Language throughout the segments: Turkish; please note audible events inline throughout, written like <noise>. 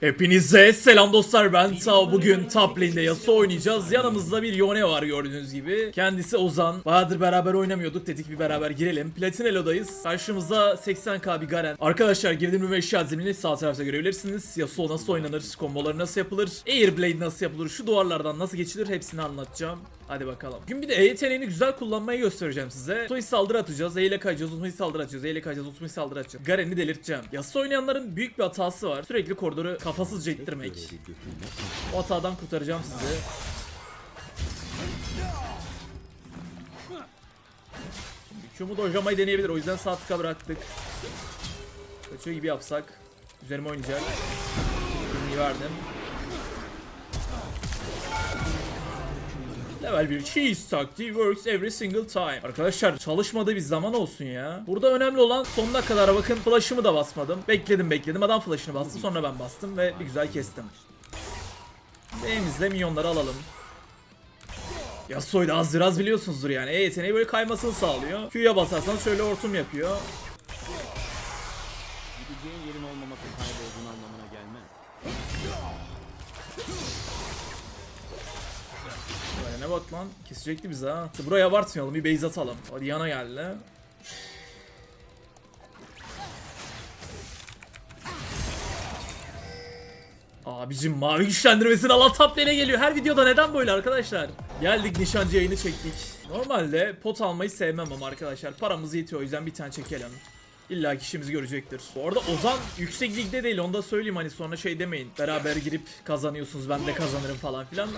Hepinize selam dostlar ben Tao. Bugün top lane'de Yasuo oynayacağız. yanımızda bir Yone var gördüğünüz gibi. Kendisi Ozan. Bayağıdır beraber oynamıyorduk dedik bir beraber girelim. Platin Elo'dayız karşımızda 80k bir Garen. Arkadaşlar girdiğim ve eşya zemini sağ tarafta görebilirsiniz. Yasuo nasıl oynanır komboları nasıl yapılır Airblade nasıl yapılır şu duvarlardan nasıl geçilir hepsini anlatacağım Hadi bakalım. Bugün bir de E yeteneğini güzel kullanmayı göstereceğim size. Uzun saldırı atacağız. E ile kayacağız. Uzun saldırı atacağız. E ile kayacağız. Uzun saldırı atacağız. Garen'i delirteceğim. Yasuo oynayanların büyük bir hatası var. Sürekli koridoru kafasızca ittirmek. O hatadan kurtaracağım sizi. Q'mu dojlamayı deneyebilir. O yüzden sağ tıka bıraktık. Kaçıyor gibi yapsak. Üzerime oynayacak. Q'mu verdim. Level 1 cheese taktiği works every single time. Arkadaşlar çalışmadığı bir zaman olsun ya. Burada önemli olan sonuna kadar bakın flash'ımı da basmadım. Bekledim bekledim adam flash'ını bastı sonra ben bastım ve bir güzel kestim. Elimizle minyonları alalım. Yasuo'yu da az biraz biliyorsunuzdur yani. E yeteneği böyle kaymasını sağlıyor. Q'ya basarsanız şöyle hortum yapıyor. Bak lan. Kesecekti bizi ha. Buraya abartmayalım. Bir base atalım. Hadi yana geldi. Abicim mavi güçlendirmesini alan top lane'e geliyor. Her videoda neden böyle arkadaşlar? Geldik nişancı yayını çektik. Normalde pot almayı sevmem ama arkadaşlar paramız yetiyor o yüzden bir tane çekelim. İlla ki işimizi görecektir. Bu arada Ozan yüksek ligde değil onu da söyleyeyim hani sonra şey demeyin. Beraber girip kazanıyorsunuz ben de kazanırım falan filan.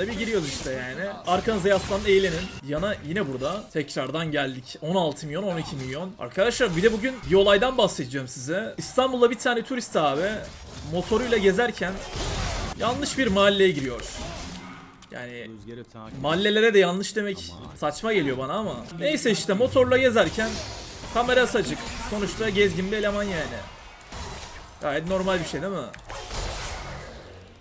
Yılda bir giriyoruz işte yani. Arkanıza yaslanın eğlenin. Yana yine burada tekrardan geldik. 16 milyon 12 milyon. Arkadaşlar bir de bugün bir olaydan bahsedeceğim size. İstanbul'da bir tane turist abi motoruyla gezerken yanlış bir mahalleye giriyor. Yani Mahallelere de yanlış demek saçma geliyor bana ama. Neyse işte motorla gezerken kamera açık. Sonuçta gezgin bir eleman yani. Gayet normal bir şey değil mi?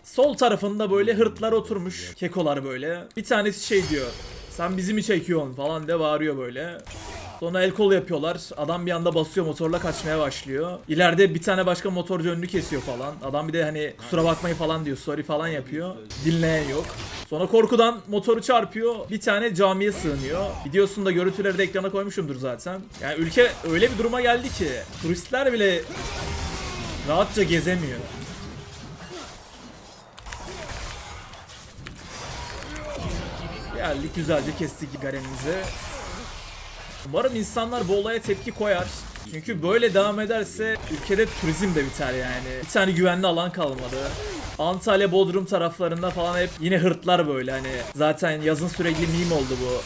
Sol tarafında böyle hırtlar oturmuş. Kekolar böyle. Bir tanesi şey diyor. Sen bizi mi çekiyorsun falan de bağırıyor böyle. Sonra el kol yapıyorlar. Adam bir anda basıyor motorla kaçmaya başlıyor. İleride bir tane başka motorcu önünü kesiyor falan. Adam bir de hani kusura bakmayın falan diyor. Sorry falan yapıyor. Dinleyen yok. Sonra korkudan motoru çarpıyor. Bir tane camiye sığınıyor. Videosunda görüntüleri de ekrana koymuşumdur zaten. Yani ülke öyle bir duruma geldi ki turistler bile rahatça gezemiyor. Geldik güzelce kestik Garen'imizi. Umarım insanlar bu olaya tepki koyar. Çünkü böyle devam ederse ülkede turizm de biter yani. Bir tane güvenli alan kalmadı. Antalya, Bodrum taraflarında falan hep yine hırtlar böyle hani. Zaten yazın sürekli meme oldu bu.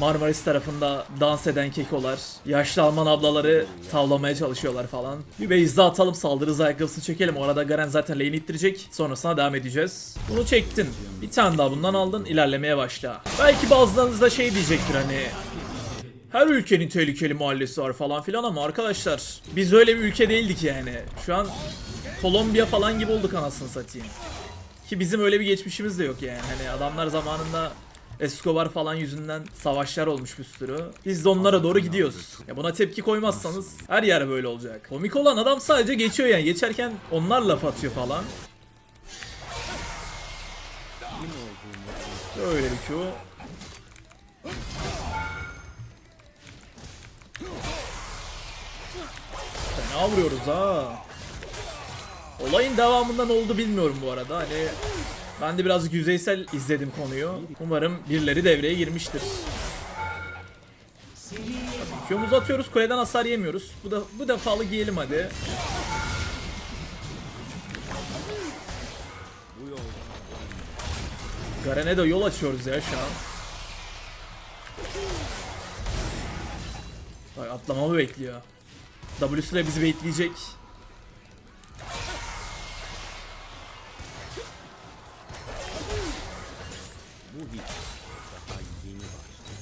Marmaris tarafında dans eden kekolar. Yaşlı Alman ablaları tavlamaya çalışıyorlar falan. Bir base'de atalım saldırı hızı ayakkabısını çekelim. O arada Garen zaten lane ittirecek. Sonrasına devam edeceğiz. Bunu çektin. Bir tane daha bundan aldın. ilerlemeye başla. Belki bazılarınız da şey diyecektir hani. Her ülkenin tehlikeli mahallesi var falan filan ama arkadaşlar biz öyle bir ülke değildik yani. Şu an Kolombiya falan gibi olduk anasını satayım. Ki bizim öyle bir geçmişimiz de yok yani. Hani adamlar zamanında Escobar falan yüzünden savaşlar olmuş bir sürü. Biz de onlara doğru gidiyoruz. Ya buna tepki koymazsanız her yer böyle olacak. Komik olan adam sadece geçiyor yani. Geçerken onlar laf atıyor falan. Öyle bir Q. Fena vuruyoruz ha. Olayın devamında ne oldu bilmiyorum bu arada. Hani ben de birazcık yüzeysel izledim konuyu. Umarım birileri devreye girmiştir. Q'muzu atıyoruz, kuleden hasar yemiyoruz. Bu da bu defalı giyelim hadi. Garen'e yol açıyoruz ya şu an. Bak atlamamı bekliyor. W'su da bizi bekleyecek. bu hiç daha yeni başladı.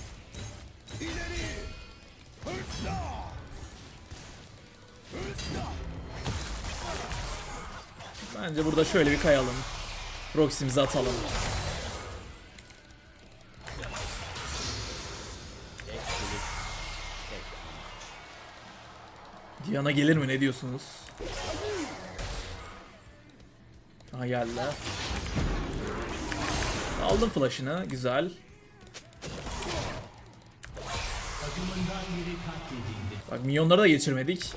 Bence burada şöyle bir kayalım. Proxy'mizi atalım. Diana gelir mi ne diyorsunuz? Aha geldi. Aldım flash'ını. Güzel. Bak minyonları da geçirmedik.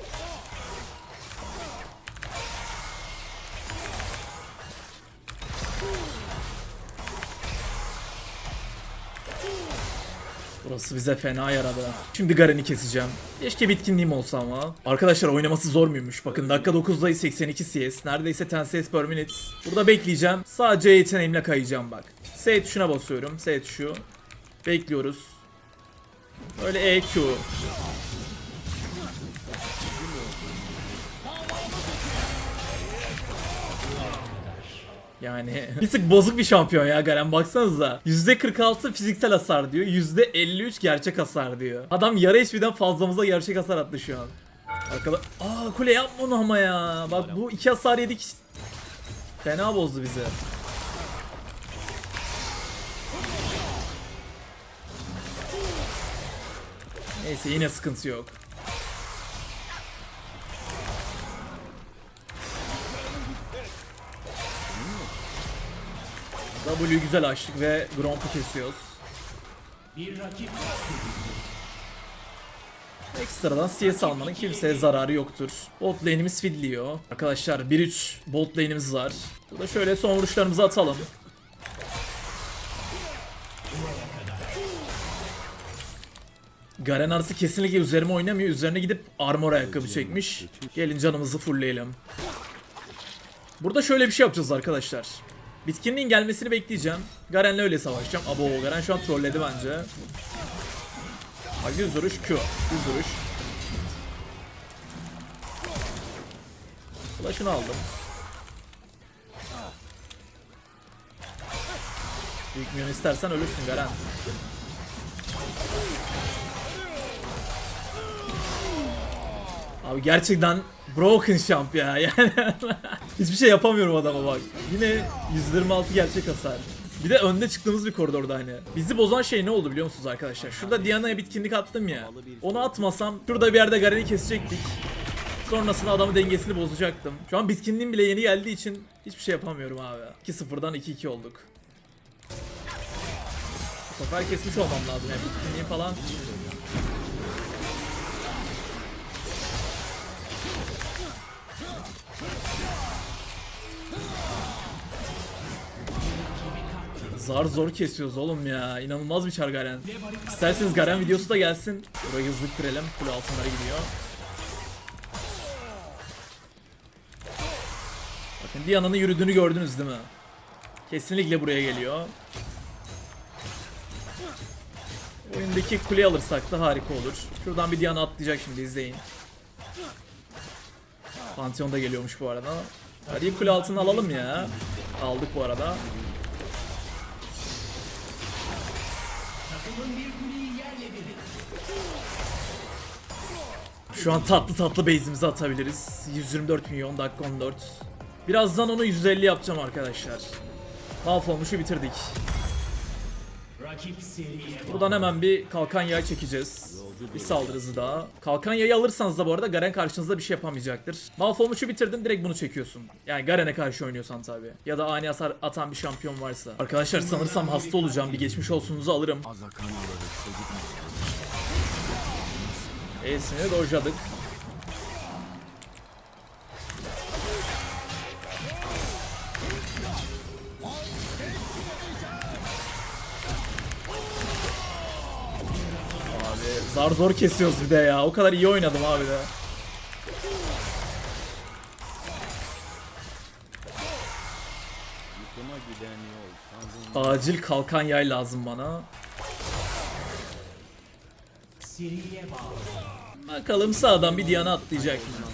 Burası bize fena yaradı. Şimdi Garen'i keseceğim. Keşke bitkinliğim olsa ama. Arkadaşlar oynaması zor muymuş? Bakın dakika 9'dayız 82 CS. Neredeyse 10 CS per minute. Burada bekleyeceğim. Sadece yeteneğimle kayacağım bak. S tuşuna basıyorum. S tuşu. Bekliyoruz. Böyle EQ. Yani bir tık bozuk bir şampiyon ya Garen baksanıza. %46 fiziksel hasar diyor. %53 gerçek hasar diyor. Adam yarı HP'den fazlamıza gerçek hasar attı şu an. Arkada... Aa kule yapma onu ama ya. Bak bu iki hasar yedik. Fena bozdu bizi. Neyse yine sıkıntı yok. W güzel açtık ve Gromp'u kesiyoruz. Ekstradan CS almanın kimseye zararı yoktur. Bot lane'imiz fidliyor. Arkadaşlar 1-3 bot lane'imiz var. Burada şöyle son vuruşlarımızı atalım. Garen arası kesinlikle üzerime oynamıyor. Üzerine gidip armor ayakkabı çekmiş. Gelin canımızı fullleyelim. Burada şöyle bir şey yapacağız arkadaşlar. Bitkinliğin gelmesini bekleyeceğim. Garen'le öyle savaşacağım. Abo Garen şu an trolledi bence. Ay düz duruş Q. Düz duruş. Flash'ını aldım. Büyük minyon istersen ölürsün Garen. Abi gerçekten broken champ ya yani. <laughs> Hiçbir şey yapamıyorum adama bak. Yine 126 gerçek hasar. Bir de önde çıktığımız bir koridorda hani. Bizi bozan şey ne oldu biliyor musunuz arkadaşlar? Şurada Diana'ya bitkinlik attım ya. Onu atmasam şurada bir yerde Garen'i kesecektik. Sonrasında adamın dengesini bozacaktım. Şu an bitkinliğim bile yeni geldiği için hiçbir şey yapamıyorum abi. 2-0'dan 2-2 olduk. Bu sefer kesmiş olmam lazım yani bitkinliği falan. Zar zor kesiyoruz oğlum ya. İnanılmaz bir çar Garen. İsterseniz Garen videosu da gelsin. Burayı hızlı bitirelim. Kule altınlara gidiyor. Bakın Diana'nın yürüdüğünü gördünüz değil mi? Kesinlikle buraya geliyor. Oyundaki kule alırsak da harika olur. Şuradan bir Diana atlayacak şimdi izleyin. Pantheon da geliyormuş bu arada. Hadi kule altını alalım ya. Aldık bu arada. Şu an tatlı tatlı base'imizi atabiliriz. 124 milyon dakika 14. Birazdan onu 150 yapacağım arkadaşlar. Mahvolmuşu bitirdik. Buradan hemen bir kalkan yay çekeceğiz. Bir saldırızı daha. Kalkan yayı alırsanız da bu arada Garen karşınızda bir şey yapamayacaktır. Malfolmuş'u bitirdin direkt bunu çekiyorsun. Yani Garen'e karşı oynuyorsan tabi. Ya da ani hasar atan bir şampiyon varsa. Arkadaşlar sanırsam hasta olacağım. Bir geçmiş olsunuzu alırım. E'sini dojladık. Abi zar zor kesiyoruz bir de ya. O kadar iyi oynadım abi de. Acil kalkan yay lazım bana. Bakalım sağdan bir Diana atlayacak mı?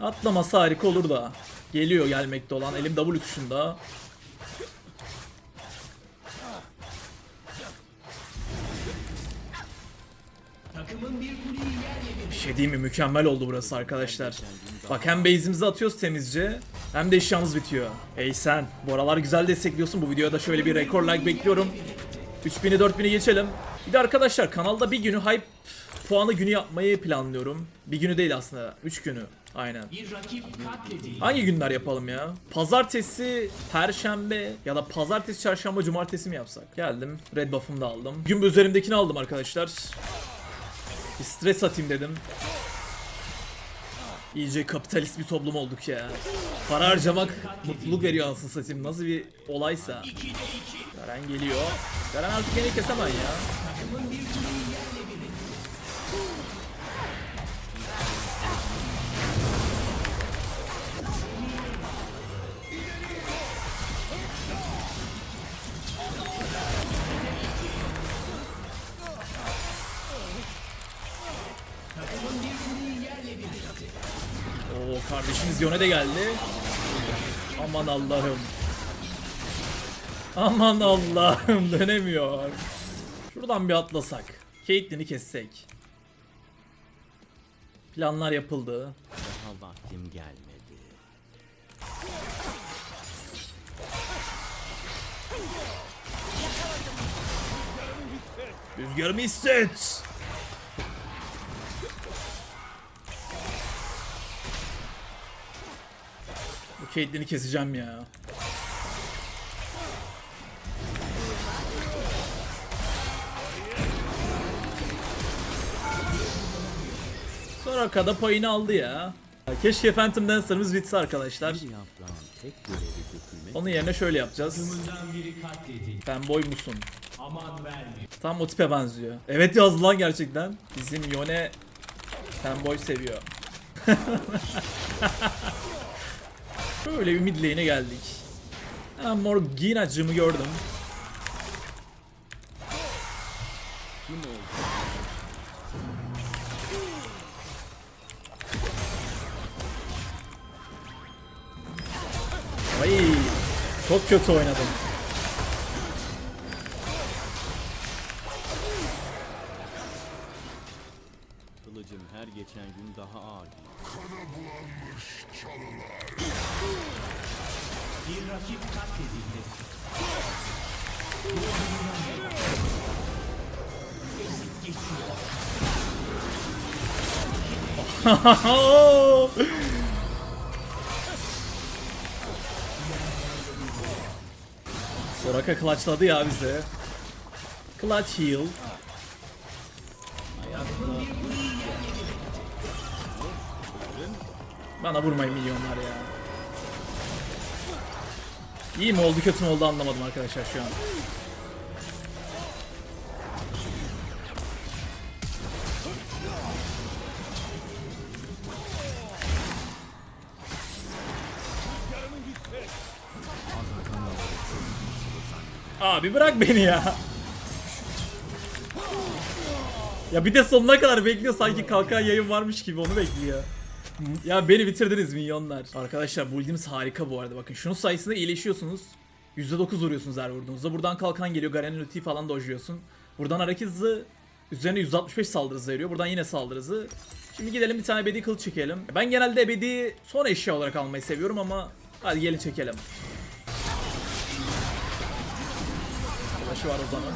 Atlaması harika olur da. Geliyor gelmekte olan. Elim W tuşunda. Bir şey diyeyim mi? Mükemmel oldu burası arkadaşlar. Bak hem base'imizi atıyoruz temizce hem de eşyamız bitiyor. Ey sen, bu aralar güzel destekliyorsun. Bu videoda şöyle bir rekor like bekliyorum. 3000'i 4000'i geçelim. Bir de arkadaşlar kanalda bir günü hype puanı günü yapmayı planlıyorum. Bir günü değil aslında. 3 günü. Aynen. Hangi günler yapalım ya? Pazartesi, perşembe ya da pazartesi, çarşamba, cumartesi mi yapsak? Geldim. Red buff'ımı da aldım. Gün üzerimdekini aldım arkadaşlar. Bir stres atayım dedim. İyice kapitalist bir toplum olduk ya. Para harcamak mutluluk veriyor anasını satayım. Nasıl bir olaysa. Garen geliyor. Garen artık beni kesemez ya. Oo kardeşimiz Yone de geldi. Aman Allah'ım. Aman Allah'ım dönemiyor. Şuradan bir atlasak. Caitlyn'i kessek. Planlar yapıldı. Daha vaktim gelmedi. Rüzgarımı hisset. Bu Caitlyn'i keseceğim ya. Soraka da payını aldı ya. Keşke Phantom Dancer'ımız bitse arkadaşlar. Bir yaprağın tek görevi dökülmek. Onun yerine şöyle yapacağız. Fanboy musun? Tam o tipe benziyor. Evet yazdı lan gerçekten. Bizim Yone fanboy seviyor. <laughs> Şöyle bir mid lane'e geldik. Morgina'cımı gördüm. Çok kötü oynadım. Kılıcım her geçen gün daha ağır. <laughs> <laughs> <laughs> Soraka clutchladı ya bize. Clutch heal. Bana vurmayın milyonlar ya. İyi mi oldu kötü mü oldu anlamadım arkadaşlar şu an. Abi bırak beni ya. Ya bir de sonuna kadar bekliyor sanki kalkan yayın varmış gibi onu bekliyor. Ya beni bitirdiniz milyonlar. Arkadaşlar build'imiz harika bu arada bakın. Şunun sayesinde iyileşiyorsunuz. %9 vuruyorsunuz her vurduğunuzda. Buradan kalkan geliyor. Garen'in ultiyi falan dojluyorsun. Buradan hareket hızı üzerine 165 saldırı hızı veriyor. Buradan yine saldırı hızı. Şimdi gidelim bir tane ebedi kılıç çekelim. Ben genelde ebedi son eşya olarak almayı seviyorum ama hadi gelin çekelim. Başı var o zaman.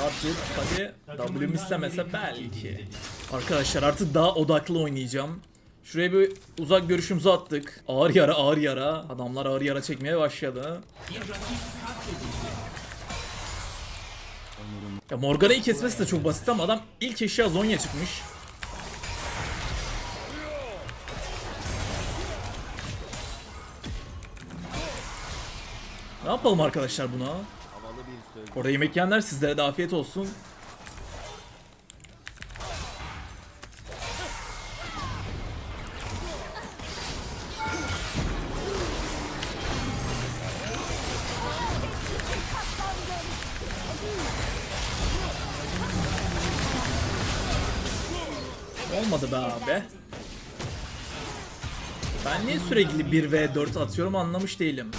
Rabbit hadi W'm istemese belki. Arkadaşlar artık daha odaklı oynayacağım. Şuraya bir uzak görüşümüzü attık. Ağır yara ağır yara. Adamlar ağır yara çekmeye başladı. Ya Morgana'yı kesmesi de çok basit ama adam ilk eşya Zonya çıkmış. Ne yapalım arkadaşlar buna? Orada yemek yiyenler sizlere de afiyet olsun. Olmadı be abi. Ben niye sürekli 1v4 atıyorum anlamış değilim.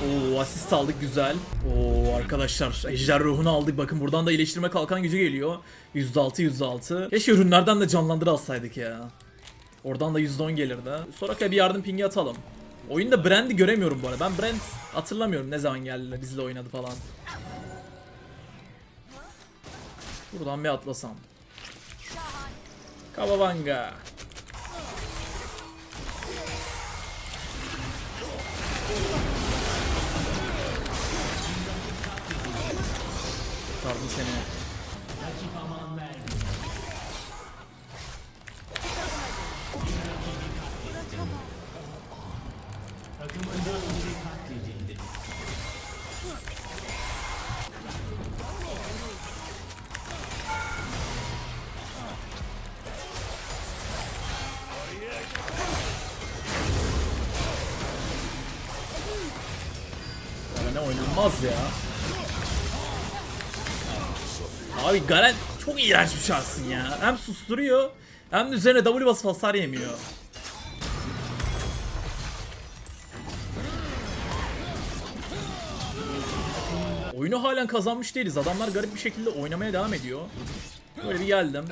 Oo asist aldık güzel. Oo arkadaşlar ejder ruhunu aldık. Bakın buradan da iyileştirme kalkan gücü geliyor. %6 %6. Keşke ürünlerden de canlandır alsaydık ya. Oradan da %10 gelirdi. Soraka'ya bir yardım pingi atalım. Oyunda Brand'i göremiyorum bu arada. Ben Brand hatırlamıyorum ne zaman geldi bizle oynadı falan. Buradan bir atlasam. Şahane. Kababanga. Kurtardım seni. Garen oynanmaz ya. Abi Garen çok iğrenç bir şahsın ya. Hem susturuyor hem üzerine W basıp hasar yemiyor. Oyunu halen kazanmış değiliz. Adamlar garip bir şekilde oynamaya devam ediyor. Böyle bir geldim.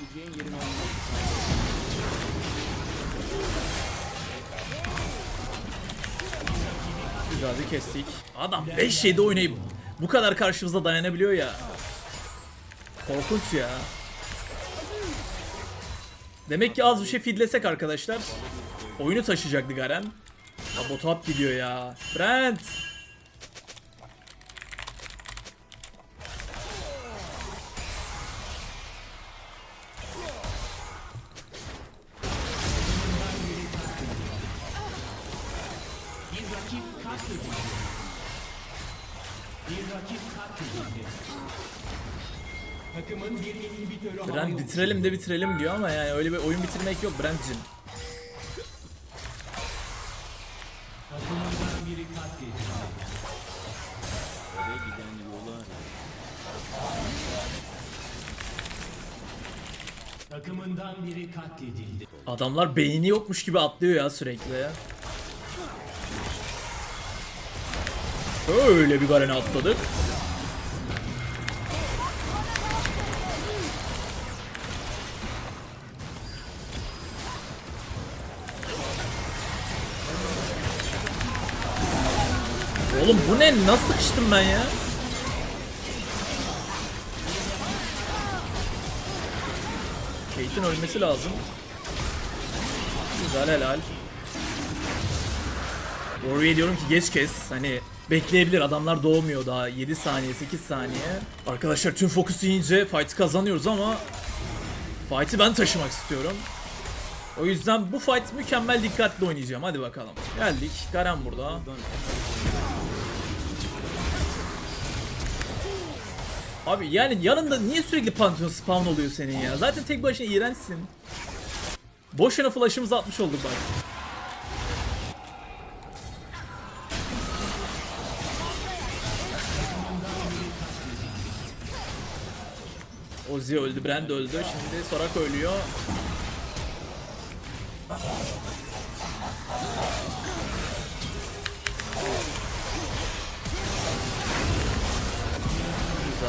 Gideceğin yerin olmalı. Güzel bir kestik. Adam 5-7 oynayıp bu kadar karşımıza dayanabiliyor ya. Korkunç ya. Demek ki az bir şey feedlesek arkadaşlar. Oyunu taşıyacaktı Garen. Ya bot gidiyor ya. Brent. Bitirelim de bitirelim diyor ama yani öyle bir oyun bitirmek yok Brent'cim. Takımından biri katledildi. Adamlar beyni yokmuş gibi atlıyor ya sürekli. Öyle bir Garen'e atladık. Oğlum bu ne? Nasıl sıkıştım ben ya? Kate'in ölmesi lazım. Güzel helal. Warrior'a diyorum ki geç kes. Hani bekleyebilir adamlar doğmuyor daha 7 saniye 8 saniye. Arkadaşlar tüm fokusu yiyince fight'ı kazanıyoruz ama fight'ı ben taşımak istiyorum. O yüzden bu fight mükemmel dikkatli oynayacağım. Hadi bakalım. Geldik. Garen burada. Abi yani yanında niye sürekli Pantheon spawn oluyor senin ya? Zaten tek başına iğrençsin. Boşuna flash'ımızı atmış olduk bak. Ozzy öldü, Brand öldü. Şimdi Sorak ölüyor.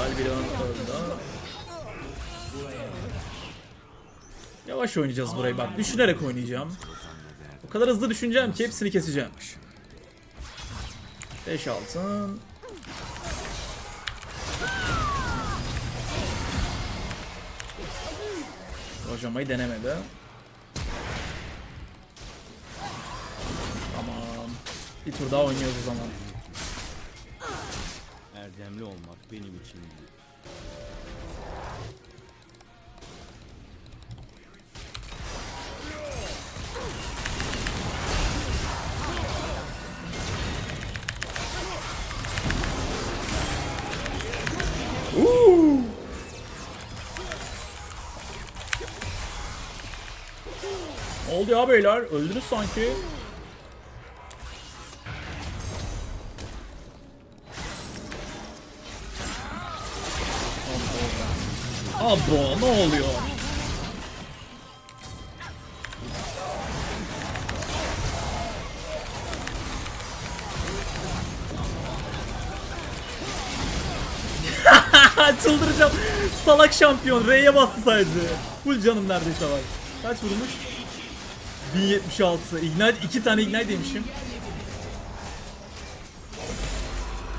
Round öldü. Yavaş oynayacağız burayı bak. Düşünerek oynayacağım. O kadar hızlı düşüneceğim ki hepsini keseceğim. 5 altın. Hocamayı denemedi. Tamam. Bir tur daha oynuyoruz o zaman. Erdemli olmak benim için değil. Ne oldu ya beyler? Öldünüz sanki. Abo ne oluyor? <laughs> Çıldıracağım. Salak şampiyon. R'ye bastı sadece. Full canım neredeyse var. Kaç vurmuş? 1076. Ignite iki tane ignite demişim.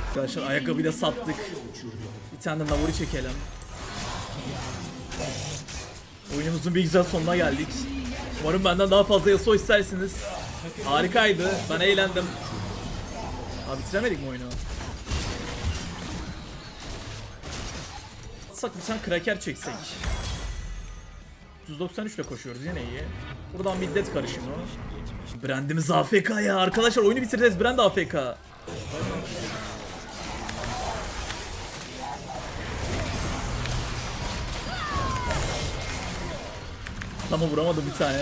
Arkadaşlar ayakkabıyı da sattık. Bir tane de çekelim. Oyunumuzun bir güzel sonuna geldik. Umarım benden daha fazla Yasuo istersiniz. Harikaydı. Ben eğlendim. Abi bitiremedik mi oyunu? Atsak bir tane kraker çeksek. 193 ile koşuyoruz yine iyi. Buradan dead karışımı. Brandimiz AFK ya. Arkadaşlar oyunu bitireceğiz. Brand AFK. Ama vuramadım bir tane.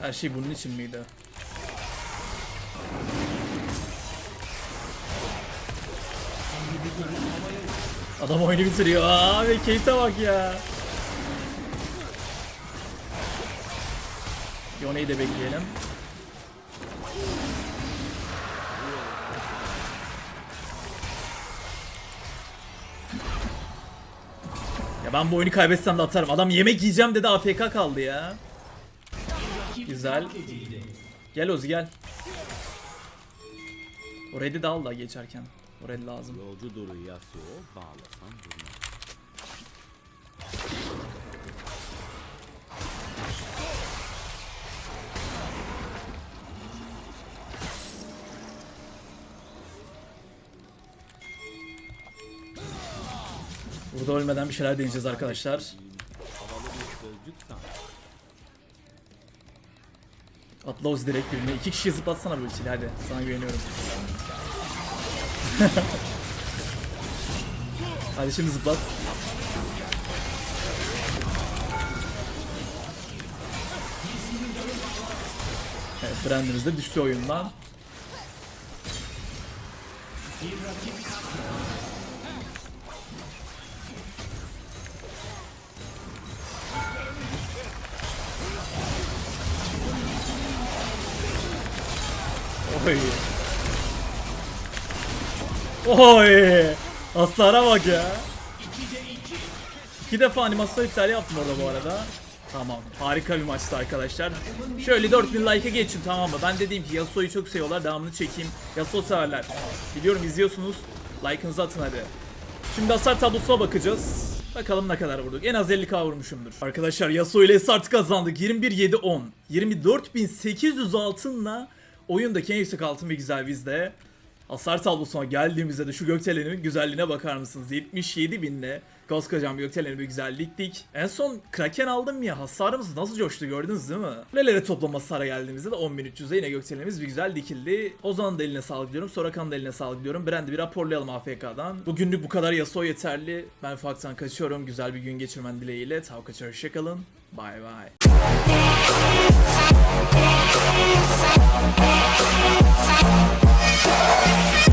Her şey bunun için miydi? Adam oyunu bitiriyor. Abi Kate'e bak ya. Yone'yi de bekleyelim. Ya ben bu oyunu kaybetsem de atarım. Adam yemek yiyeceğim dedi AFK kaldı ya. Güzel. Gel Ozi gel. O red'i de al da geçerken. O red lazım. Yolcu duru Yasuo bağlasan durmaz. Burada ölmeden bir şeyler deneyeceğiz arkadaşlar. Havalı bir sözcük sanki. Atla Ozi direkt birine. İki kişiyi zıplatsana bu ultiyle hadi. Sana güveniyorum. <laughs> hadi şimdi zıplat. Evet, Brandimiz de düştü oyundan. Oy. Oy. Hasara bak ya. İki defa animasyon iptali yaptım orada bu arada. Tamam. Harika bir maçtı arkadaşlar. Şöyle 4000 like'a geçin tamam mı? Ben dediğim ki Yasuo'yu çok seviyorlar. Devamını çekeyim. Yasuo severler. Biliyorum izliyorsunuz. Like'ınızı atın hadi. Şimdi hasar tablosuna bakacağız. Bakalım ne kadar vurduk. En az 50k vurmuşumdur. Arkadaşlar Yasuo ile start kazandık. 21-7-10. 24.800 altınla oyundaki en yüksek altın ve güzel bizde. Hasar tablosuna geldiğimizde de şu gökdelenin güzelliğine bakar mısınız? 77 binle koskocaman bir gökdeleni bir güzel diktik. En son Kraken aldım ya hasarımız nasıl coştu gördünüz değil mi? Kulelere toplam hasara geldiğimizde de 10.300'e yine gökdelenimiz bir güzel dikildi. Ozan'ın da eline sağlık diyorum. Sorakan'ın da eline sağlık diyorum. Brand'i bir raporlayalım AFK'dan. Bugünlük bu kadar Yasuo yeterli. Ben ufaktan kaçıyorum. Güzel bir gün geçirmen dileğiyle. Tav kaçar hoşçakalın. Bye bye. Música